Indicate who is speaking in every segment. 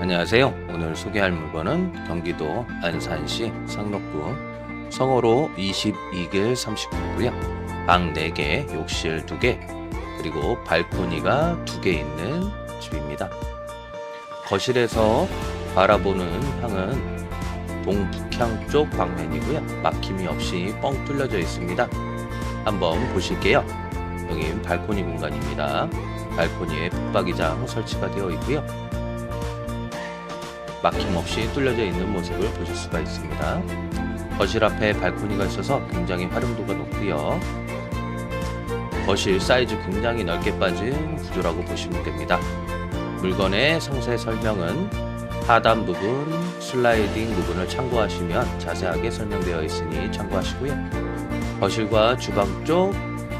Speaker 1: 안녕하세요. 오늘 소개할 물건은 경기도 안산시 상록구 성호로 22길 39고요. 방 4개, 욕실 2개, 그리고 발코니가 2개 있는 집입니다. 거실에서 바라보는 향은 동북향 쪽 방면이고요. 막힘이 없이 뻥 뚫려져 있습니다. 한번 보실게요. 여긴 발코니 공간입니다. 발코니에 붙박이장 설치가 되어 있고요. 막힘없이 뚫려져 있는 모습을 보실 수가 있습니다. 거실 앞에 발코니가 있어서 굉장히 활용도가 높고요. 거실 사이즈 굉장히 넓게 빠진 구조라고 보시면 됩니다. 물건의 상세 설명은 하단 부분, 슬라이딩 부분을 참고하시면 자세하게 설명되어 있으니 참고하시고요. 거실과 주방 쪽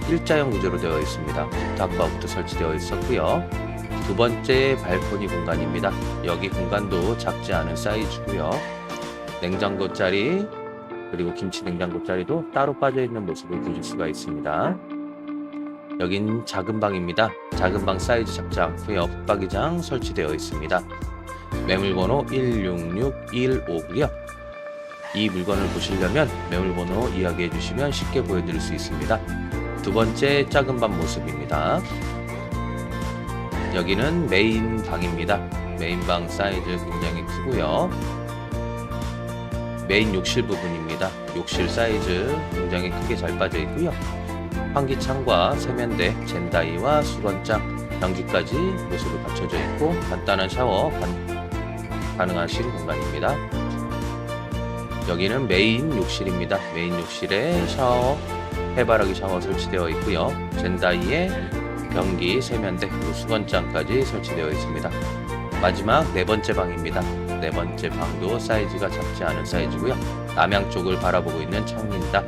Speaker 1: 일자형 구조로 되어 있습니다. 탑바부터 설치되어 있었고요. 두 번째 발코니 공간입니다. 여기 공간도 작지 않은 사이즈고요. 냉장고 자리 그리고 김치 냉장고 자리도 따로 빠져 있는 모습을 보실 수가 있습니다. 여긴 작은 방입니다. 작은 방 사이즈 작지 않고요. 붙박이장 설치되어 있습니다. 매물번호 166159고요. 이 물건을 보시려면 매물번호 이야기해 주시면 쉽게 보여드릴 수 있습니다. 두 번째 작은 방 모습입니다. 여기는 메인 방입니다. 메인 방 사이즈 굉장히 크고요. 메인 욕실 부분입니다. 욕실 사이즈 굉장히 크게 잘 빠져 있고요. 환기창과 세면대, 젠다이와 수건장, 변기까지 모습을 갖춰져 있고 간단한 샤워 간- 가능하신 공간입니다. 여기는 메인 욕실입니다. 메인 욕실에 샤워, 해바라기 샤워 설치되어 있고요. 젠다이에 변기, 세면대, 수건장까지 설치되어 있습니다. 마지막 네 번째 방입니다. 네 번째 방도 사이즈가 작지 않은 사이즈고요. 남양 쪽을 바라보고 있는 창입니다.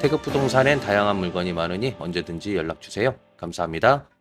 Speaker 1: 태극 부동산엔 다양한 물건이 많으니 언제든지 연락 주세요. 감사합니다.